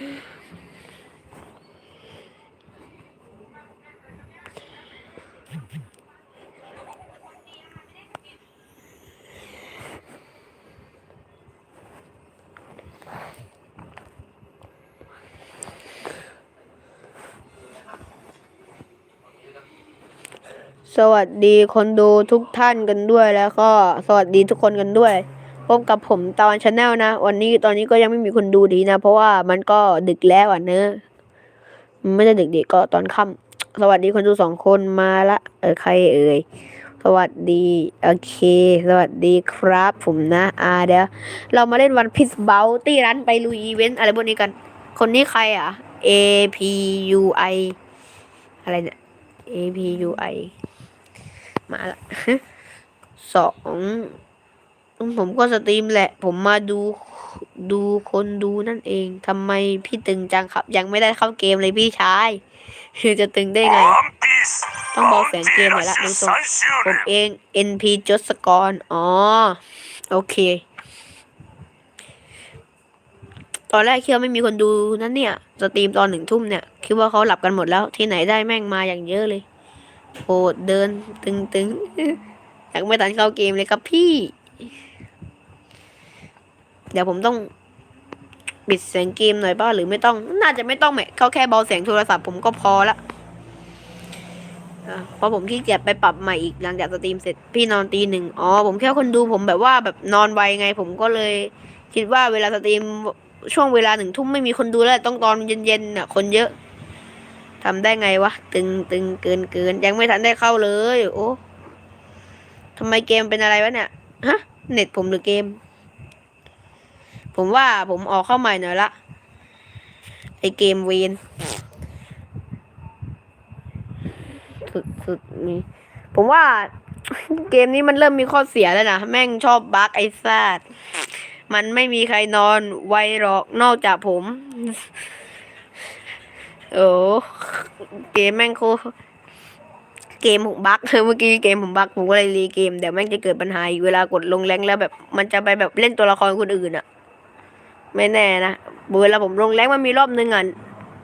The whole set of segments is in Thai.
สวัสดีคนดูทุกท่านกันด้วยแล้วก็สวัสดีทุกคนกันด้วย พบกับผมตอนชาแนลนะ วันนี้ตอนนี้ก็ยังไม่มีคนดูดีนะ เพราะว่ามันก็ดึกแล้วอะเนอะไม่ได้ดึกดีก็ตอนค่ำสวัสดีคนดูสองคนมาละ เออใครเอ่ยสวัสดี โอเค สวัสดีครับ ผมนะ อ่าเดี๋ยว เรามาเล่นวันพิสเบลตี้รันไปลุยอีเวนต์อะไรพวกนี้กัน คนนี้ใครอะ A P U I อะไรเนี่ย A P U I มาละสอง ผมก็สตรีมแหละ ผมมาดูดูคนดูนั่นเองทำไมพี่ตึงจังครับ ยังไม่ได้เข้าเกมเลยพี่ชายจะตึงได้ไง ต้องเบาเสียงเกมหน่อยละดูตรงผมเอง NP จศกรอ๋อ โอเค ตอนแรกคิดว่าไม่มีคนดูนั่นเนี่ย สตรีมตอนหนึ่งทุ่มเนี่ย คิดว่าเขาหลับกันหมดแล้วที่ไหนได้แม่งมาอย่างเยอะเลยโหดเดินตึงตึงยากไม่ทันเข้าเกมเลยครับพี่ เดี๋ยวผมต้องปิดเสียงเกมหน่อยป่ะหรือไม่ต้อง น่าจะไม่ต้องแหมเขาแค่เบาเสียงโทรศัพท์ผมก็พอละเพราะผมขี้เกียจไปปรับใหม่อีกหลังจากสตรีมเสร็จพี่นอนตีหนึ่งอ๋อผมแค่คนดูผมแบบว่าแบบนอนไวไง ผมก็เลย คิดว่าเวลาสตรีมช่วงเวลาหนึ่งทุ่มไม่มีคนดูแล้วต้องตอนเย็นๆน่ะ คนเยอะทำได้ไงวะตึงตึงเกินเกินยังไม่ทันได้เข้าเลย โอ้ทำไมเกมเป็นอะไรวะเนี่ยฮะ เน็ตผมหรือเกม ผมว่าผมออกเข้าใหม่หน่อยละไอเกมเวนสุดสุดนี่ผมว่าเกมนี้มันเริ่มมีข้อเสียแล้วนะ แม่งชอบบั๊กไอ้ซาดมันไม่มีใครนอนไวหรอกนอกจากผม โอ้เกมแม่งโคเกมผมบั๊กเมื่อกี้เกมผมบั๊กผมก็เลยรีเกมเดี๋ยวแม่งจะเกิดปัญหาอีกเวลากดลงแรงแล้วแบบ มันจะไปแบบเล่นตัวละครคนอื่นอะ ไม่แน่นะเวลาผมลงแรงมันมีรอบนึงอะ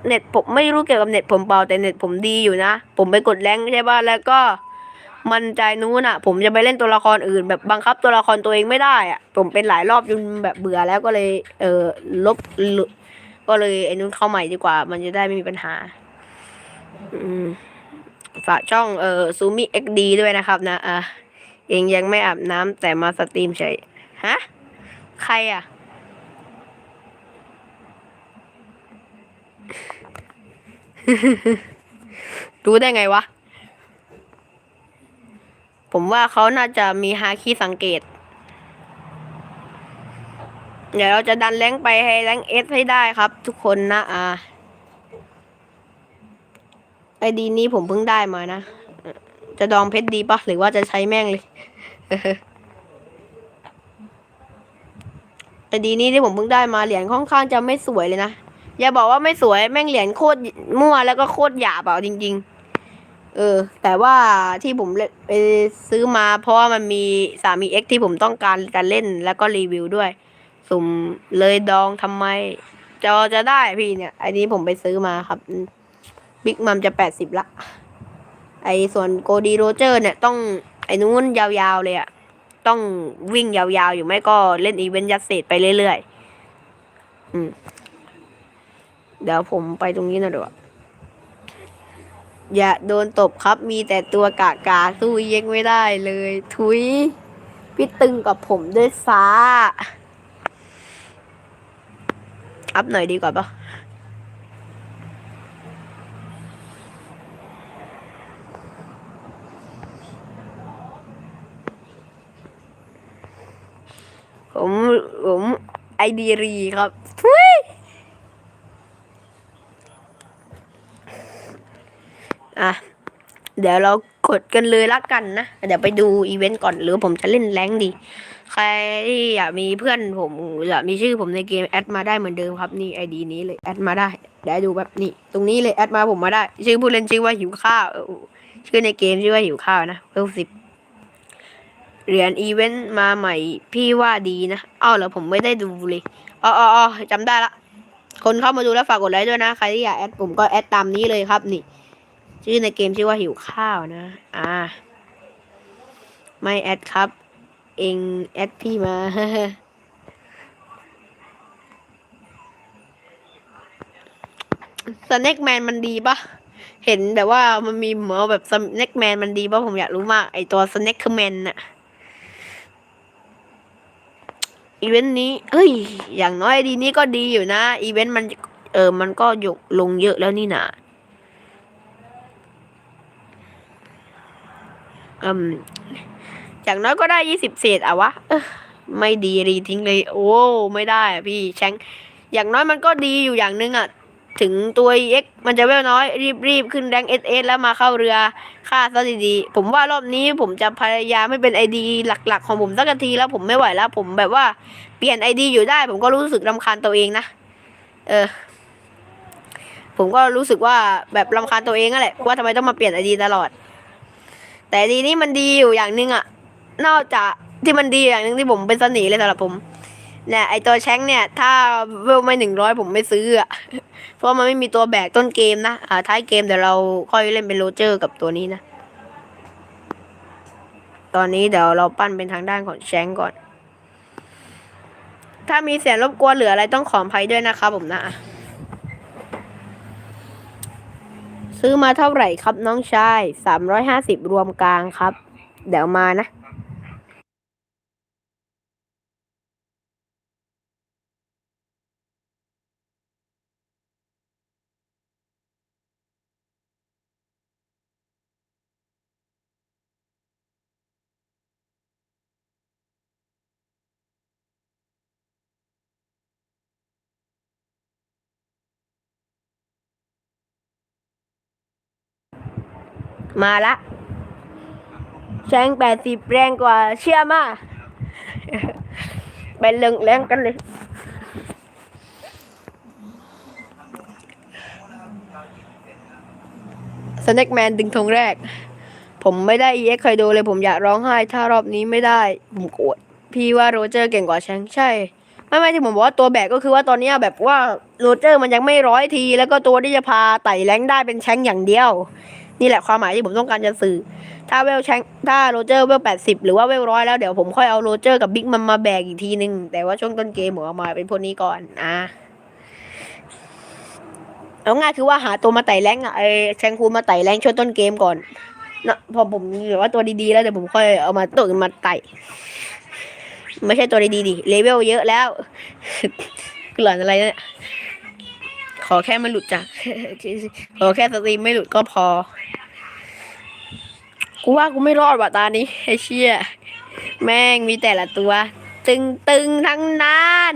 เน็ตผมไม่รู้เกี่ยวกับเน็ตผมเปล่าแต่เน็ตผมดีอยู่นะ ผมไปกดแรงใช่ป่ะแล้วก็มันใจนู้นอะ ผมจะไปเล่นตัวละครอื่น แบบบังคับตัวละครตัวเองไม่ได้อะ ผมเป็นหลายรอบจนแบบเบื่อแล้วก็เลย เออลบลก็เลยไอ้นู้นเข้าใหม่ดีกว่า มันจะได้ไม่มีปัญหา อืมฝากช่องเออซูมิเอ็กดีด้วยนะครับนะอะเองยังไม่อาบน้ำแต่มาสตรีมเฉยฮะ ใครอะ รู้ได้ไงวะ ผมว่าเขาน่าจะมีฮาคีสังเกต เดี๋ยวเราจะดันแรงไปให้แรงเอสให้ได้ครับ ทุกคนนะอ่าไอดีนี้ผมเพิ่งได้มานะ จะดองเพชรดีปะหรือว่าจะใช้แม่งเลยไอดีนี้ที่ผมเพิ่งได้มาเหรียญค่อนข้างจะไม่สวยเลยนะ อย่าบอกว่าไม่สวยแม่งเหรียญโคตรมั่วแล้วก็โคตรหยาบอะจริง ๆ เออ แต่ว่าที่ผมไปซื้อมาเพราะว่ามันมีสามีเอ็กที่ผมต้องการการเล่นแล้วก็รีวิวด้วย สุ่มเลยดองทำไม จอจะได้พี่เนี่ย อันนี้ผมไปซื้อมาครับบิ๊กมัมจะแปดสิบละ ไอส่วนโกดีโรเจอร์ เนี่ยต้องไอ้นู้นยาวๆเลยอะต้องวิ่งยาวๆ อยู่ไม่ก็เล่นอีเวนต์ยัดเศษไปเรื่อยๆ อืม เดี๋ยวผมไปตรงนี้หนะดี๋ยวาอย่าโดนตบครับมีแต่ตัวกากาสู้เยังไม่ได้เลย ทุยพี่ตึงกับผมด้วยฟ้า อัพหน่อยดีกว่าปะผม ผมไอดีรีครับทุย อะ เดี๋ยวเรากดกันเลยละกันนะ เดี๋ยวไปดูอีเวนต์ก่อนหรือผมจะเล่นแรงดี ใครที่อยากมีเพื่อนผมอยากมีชื่อผมในเกมแอดมาได้เหมือนเดิมครับนี่ไอดีนี้เลยแอดมาได้เดี๋ยวดูแบบนี่ตรงนี้เลยแอดมาผมมาได้ ชื่อผู้เล่นชื่อว่าหิวข้าวชื่อในเกมชื่อว่าหิวข้าวนะเพิ่มสิบเหรียญอีเวนต์มาใหม่พี่ว่าดีนะอ้าวเหรอผมไม่ได้ดูเลยอ๋ออ๋ออ๋อจำได้ละคนเข้ามาดูแล้วฝากกดไลค์ด้วยนะ ใครที่อยากแอดผมก็แอดตามนี้เลยครับนี่ ชื่อในเกมชื่อว่าหิวข้าวนะ อ่า ไม่แอดครับ เองแอดพี่มาสแน็คแมนมันดีปะเห็นแบบว่ามันมีเหมือแบบสแน็คแมนมันดีปะผมอยากรู้มาก ไอตัวสแน็คแมนน่ะอีเวนต์นี้เฮ้ย อย่างน้อยดีนี้ก็ดีอยู่นะ อีเวนต์มัน เออ มันก็ยกลงเยอะแล้วนี่นะ อืมอย่างน้อยก็ได้ยี่สิบเศษอะวะไม่ดีรีทิ้งเลย โอ้ไม่ได้พี่แชงอย่างน้อยมันก็ดีอยู่อย่างหนึงอะถึงตัวเอ็กมันจะเวลน้อย รีบรีบขึ้นแรงเอสเอสแล้วมาเข้าเรือค่าซะดีๆ ผมว่ารอบนี้ผมจะพยายามไม่เป็นไอดีหลัก ๆ ของผมสักทีแล้วผมไม่ไหวแล้ว ผมแบบว่าเปลี่ยนไอดีอยู่ได้ ผมก็รู้สึกรำคาญตัวเองนะ เออ ผมก็รู้สึกว่าแบบรำคาญตัวเองนั่นแหละว่าทำไมต้องมาเปลี่ยนไอดีตลอด แต่ดีนี้มันดีอยู่อย่างหนึงอะนอกจากที่มันดีอย่างหนึงที่ผมเป็นเสน่ห์เลยสำหรับผมเนี่ยไอตัวแชงเนี่ย ถ้าเวลไม่หนึ่งร้อยผมไม่ซื้ออะเพราะมันไม่มีตัวแบกต้นเกมนะอ่าท้ายเกมเดี๋ยวเราค่อยเล่นเป็นโรเจอร์กับตัวนี้นะ ตอนนี้เดี๋ยวเราปั้นเป็นทางด้านของแชงก่อน ถ้ามีเสียงรบกวนเหลืออะไรต้องขออภัยด้วยนะครับผมนะ ซื้อมาเท่าไหร่ครับน้องชายสามร้อยห้าสิบรวมกลางครับ เดี๋ยวมานะ มาละแชงแปดสิบแรงกว่าเชื่อมาไปเรื่องแรงกันเลย สแน็คแมนดึงธงแรก ผมไม่ได้ EX เคยดูเลยผมอยากร้องไห้ ถ้ารอบนี้ไม่ได้ ผมโกรธพี่ว่าโรเจอร์เก่งกว่าแชงใช่ไม่ไม่ที่ผมบอกว่าตัวแบกก็คือว่าตอนเนี้ยแบบว่าโรเจอร์มันยังไม่ร้อยที แล้วก็ตัวที่จะพาไต่แรงได้เป็นแชงอย่างเดียว นี่แหละความหมายที่ผมต้องการจะสื่อ ถ้าเวลแชงถ้าโรเจอร์เวลแปดสิบหรือว่าเวลร้อยแล้วเดี๋ยวผมค่อยเอาโรเจอร์กับบิ๊กมันมาแบกอีกทีนึง แต่ว่าช่วงต้นเกมผมเอามาเป็นพวกนี้ก่อนอะเอาง่ายคือว่าหาตัวมาไต่แรงอะไอแชงคูมาไต่แรงช่วงต้นเกมก่อนนะพอผมเหลือว่าตัวดีๆแล้วเดี๋ยวผมค่อยเอามาตัวอื่นมาไต่ไม่ใช่ตัวดีๆดิเลเวลเยอะแล้วหลอนอะไรเนี่ย ขอแค่ไม่หลุดจ้ะขอแค่สตรีมไม่หลุดก็พอ กูว่ากูไม่รอดว่ะตานี้ไอ้เชี่ยแม่งมีแต่ละตัว ตึงตึงๆทั้งนั้น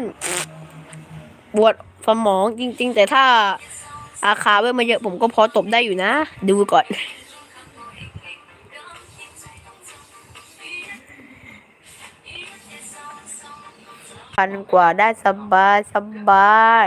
ปวดสมองจริง ๆ แต่ถ้าอาคาเว้ยมาเยอะผมก็พอตบได้อยู่นะ ดูก่อนพันกว่าได้สบายสบาย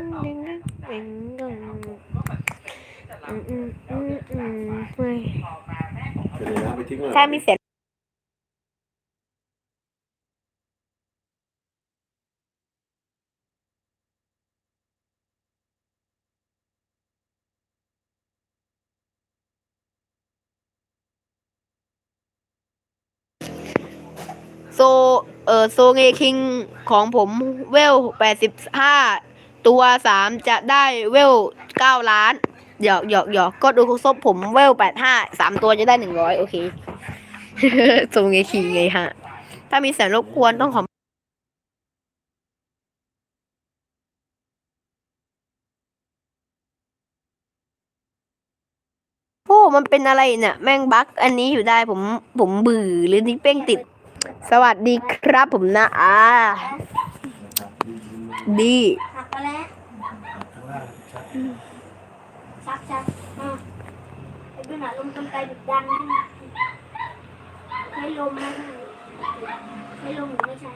ทิ้งไว้ถ้ามีเสียงโซ เออโซเงคิงของผมเวลแปดสิบห้าตัวสามจะได้เวลเก้าล้าน หยอกหยอกหยอกก็ดูซบผมเวลแปดห้าสามตัวจะได้หนึ่งร้อยโอเคโซเงคิงไงฮะ ถ้ามีเสียงรบกวนต้องขอโอ้มันเป็นอะไรเนี่ยแม่งบั๊กอันนี้อยู่ได้ผมผมบื่อหรือนี่เป้งติด สวัสดีครับผมนะอ่าดี หักไปแล้วชักชักอะอะลมกลไกแบบดันขึ้นมาใช้ลมมันใช้ลมหรือไม่ใช้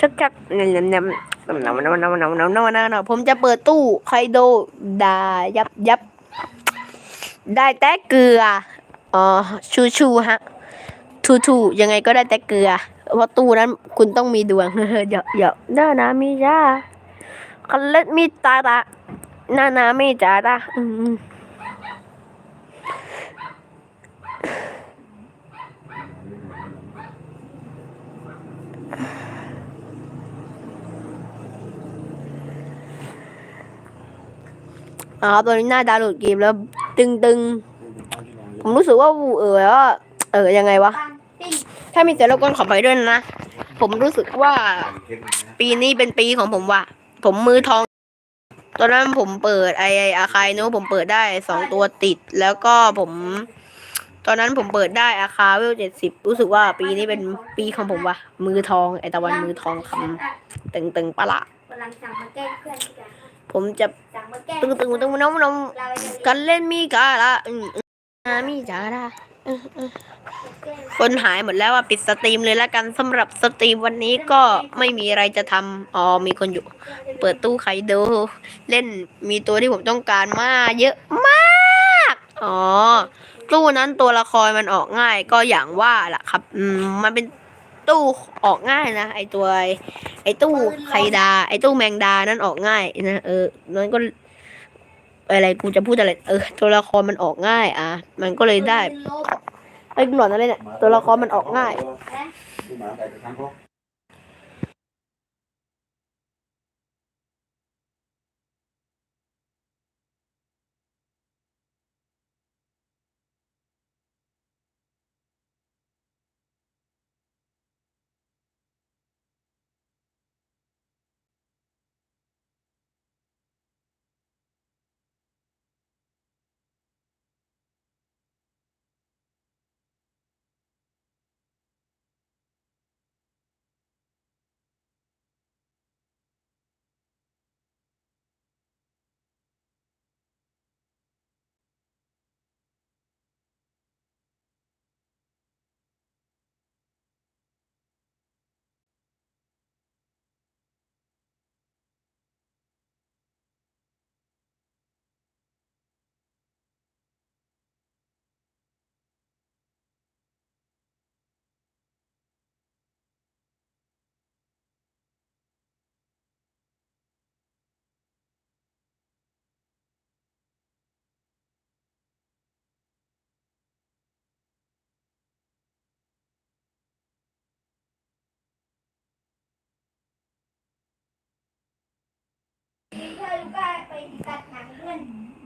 ชักชักๆเนี่ยเนี่ยเนี่ยนำนำนำนำนำนำนำนำผมจะเปิดตู้ไคโดดายับยับ ได้แต่เกลือ อ๋อ ชูชูฮะทูทูยังไงก็ได้แต่เกลือ เพราะตู้นั้นคุณต้องมีดวงเดี๋ยวเดี๋ยวหน้านามีจ้าคันเล็ดมีตาตา หน้านาไม่จ้าตาอืมอ๋อตอนนี้หน้าดาวน์โหลดเกมแล้ว ตึงตึงๆผมรู้สึกว่าวูเออแล้วาเออยังไงวะปังปิ้งถ้ามีเสียงรบกวนขอไปด้วยนะ ผมรู้สึกว่า ปีนี้เป็นปีของผมว่ะ ผมมือทอง ตอนนั้นผมเปิดไอไออาคายโน้ผมเปิดได้สองตัวติด แล้วก็ผม ตอนนั้นผมเปิดได้อาคาเวลเจ็ดสิบรู้สึกว่าปีนี้เป็นปีของผมว่ะมือทองไอตะวันมือทองคำตึงตึงๆปะละวันหลังสั่งมาแกล้งเพื่อนดีกว่าผมจะสั่งมาแกล้งตึงตึงตึงน้องน้องเราไปเลยกันเล่นมีกาละอืมอืมอ่ามีจ้าละแกล้ง คนหายหมดแล้วอะปิดสตรีมเลยละกันสำหรับสตรีมวันนี้ก็ไม่มีอะไรจะทำอ๋อมีคนอยู่ เปิดตู้ไขดูเล่นมีตัวที่ผมต้องการมากเยอะมาก อ๋อ ตู้นั้นตัวละครมันออกง่ายก็อย่างว่าแหละครับ อืมมันเป็นตู้ออกง่ายนะไอตัว ไอตู้ไข่ดา ไอตู้แมงดานั้นออกง่ายนะเออนั้นก็ อะไรกูจะพูดอะไร เออ ตัวละครมันออกง่าย อะ มันก็เลยได้ลบไอ้ยหลอนอะไรเนี่ยตัวละครมันออกง่าย หมาใส่กระชังเขา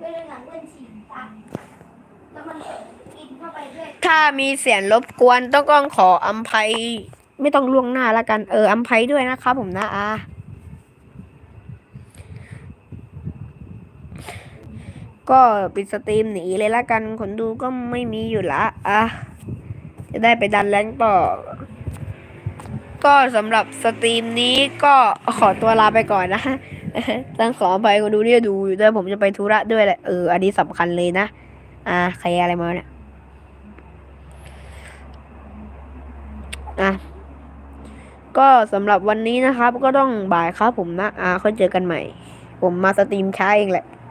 อนเพื่อนหนังเพื่อนฉีกตาแล้วมันกินเข้าไปด้วยถ้ามีเสียงรบกวนต้องก้องขออภัย ไม่ต้องล่วงหน้าละกันเอออภัยด้วยนะครับผมนะอาก็ปิดสตรีมหนีเลยละกันคนดูก็ไม่มีอยู่ละอะจะได้ไปดันแรงต่อ ก็สำหรับสตรีมนี้ก็ขอตัวลาไปก่อนนะ ต้องขออภัยคนดูที่ดูอยู่ด้วยผมจะไปธุระด้วยแหละ เออ อันนี้สำคัญเลยนะ อ่า ใครอะไรมาเนี่ย อะ ก็สำหรับวันนี้นะครับ ก็ต้องบ่ายครับผมนะ อ่าค่อยเจอกันใหม่ ผมมาสตรีมช้าเองแหละ